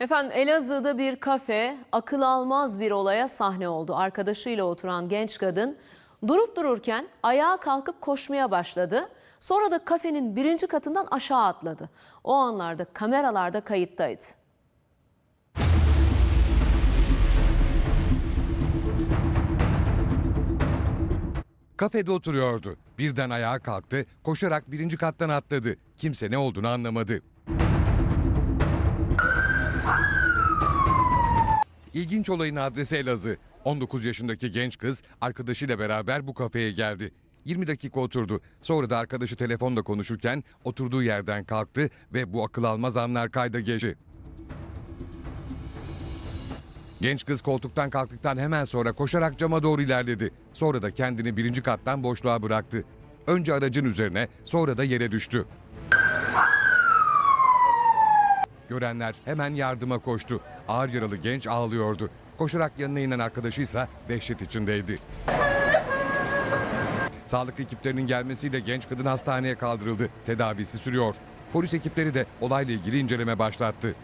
Efendim Elazığ'da bir kafe akıl almaz bir olaya sahne oldu. Arkadaşıyla oturan genç kadın durup dururken ayağa kalkıp koşmaya başladı. Sonra da kafenin birinci katından aşağı atladı. O anlarda kameralarda kayıttaydı. Kafede oturuyordu. Birden ayağa kalktı, koşarak birinci kattan atladı. Kimse ne olduğunu anlamadı. İlginç olayın adresi Elazığ. 19 yaşındaki genç kız arkadaşıyla beraber bu kafeye geldi. 20 dakika oturdu. Sonra da arkadaşı telefonla konuşurken oturduğu yerden kalktı ve bu akıl almaz anlar kayda geçti. Genç kız koltuktan kalktıktan hemen sonra koşarak cama doğru ilerledi. Sonra da kendini birinci kattan boşluğa bıraktı. Önce aracın üzerine sonra da yere düştü. Görenler hemen yardıma koştu. Ağır yaralı genç ağlıyordu. Koşarak yanına inen arkadaşı ise dehşet içindeydi. Sağlık ekiplerinin gelmesiyle genç kadın hastaneye kaldırıldı. Tedavisi sürüyor. Polis ekipleri de olayla ilgili inceleme başlattı.